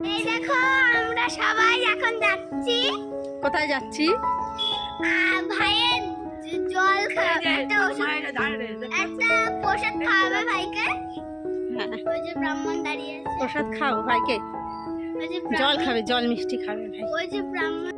এই দেখো আমরা সবাই এখন যাচ্ছি। কোথায় যাচ্ছি? ভাইয়ের জল খাবে একটা ওষুধ একটা প্রসাদ খাওয়াবে ভাইকে। হ্যাঁ। ওই যে ব্রাহ্মণ দাঁড়িয়ে আছে। প্রসাদ খাও ভাইকে। জল খাবে জল মিষ্টি খাবে ভাই। ওই যে ব্রাহ্মণ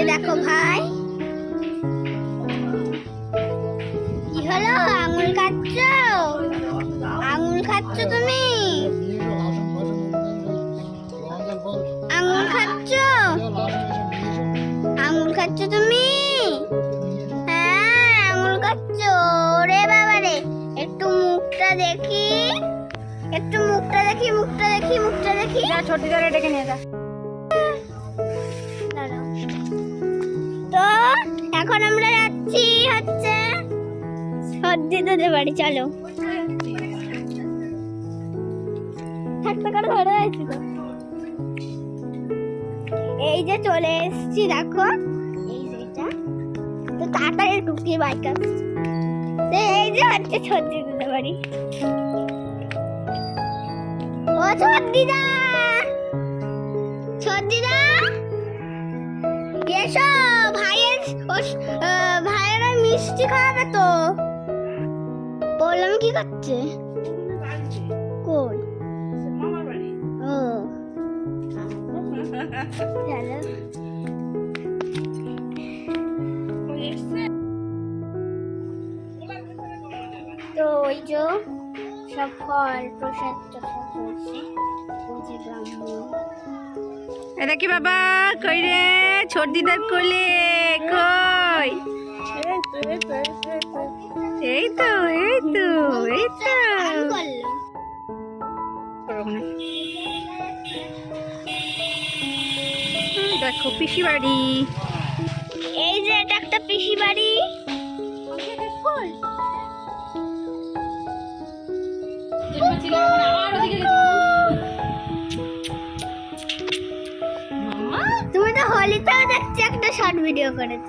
এই দেখো ভাই। কি হলো? আঙুল খাচ্ছ? আঙুল খাচ্ছ তুমি? আঙুল খাচ্ছ? আঙুল খাচ্ছ তুমি? হ্যাঁ আঙুল খাচ্ছ। রে বাবা রে। একটু মুখটা দেখি। একটু মুখটা দেখি মুখটা দেখি মুখটা দেখি। ছোট জলে ডেকে নিয়ে যা। এখন আমরা যাচ্ছি হচ্ছে সর্দি তোদের বাড়ি, চলো। এই যে চলে এসেছি, দেখো। এই যে এটা। তো তাড়াতাড়ি ঢুকিয়ে বাইক আসছে এই যে হচ্ছে সর্দি তোদের বাড়ি। ও সর্দিদা! মিষ্টি খাওয়াবে তো বললাম কি করছে কই তো ওই যে সব ফল প্রসাদ এটা কি বাবা কই রে ছোট দিদার কোলে কই এই তো এই তো এই তো দেখো পিসি বাড়ি। এই যে এটা একটা পিসি বাড়ি। তুমি তো হোলিতেও দেখছি একটা শর্ট ভিডিও করেছ।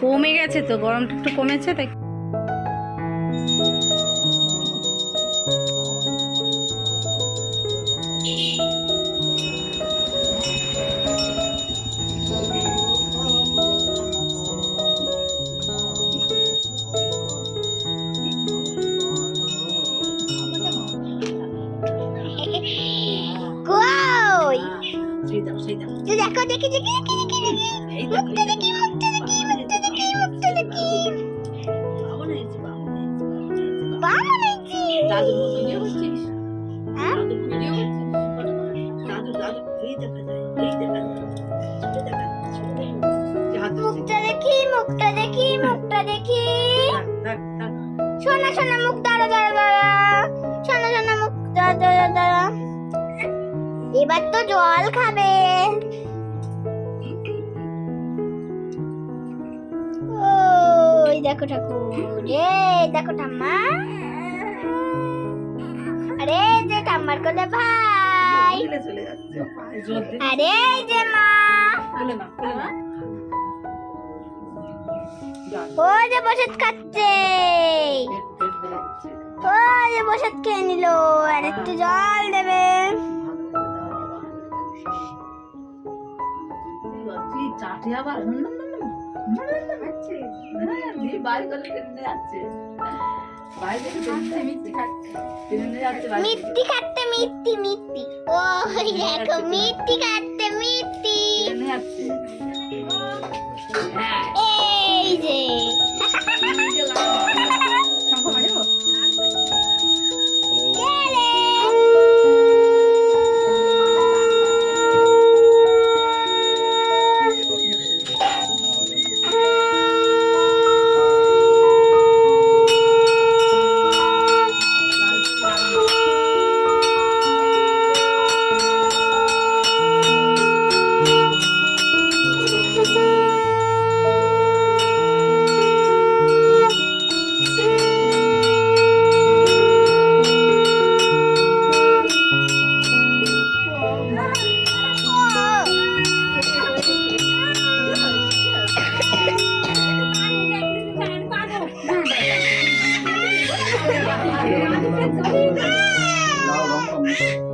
কমে গেছে তো গরমটা একটু কমেছে তাই দেখো দেখি দেখি দেখি দেখি দেখি। দেখি দেখি। মুখটা দেখি সোনা সোনা মুখ দাঁড়া দাঁড়া দাঁড়া। সোনা সোনা মুখ দাঁড়া দাঁড়া দাঁড়া। এবার তো জল খাবে। ওই দেখো ঠাকুর রে দেখো ঠাম্মা। আরে যে ঠাম্মার কোলে ভাই। আরে যে মা। ওই যে বসত খাচ্ছে। ওই যে বসত কে নিল। আর একটু জল দেবে। চাটে আবার মিথ্যি খাচ্ছে ও মিথ্যি। ওই দেখো মিথ্যি খাচ্ছে মিথ্যি। Thank you.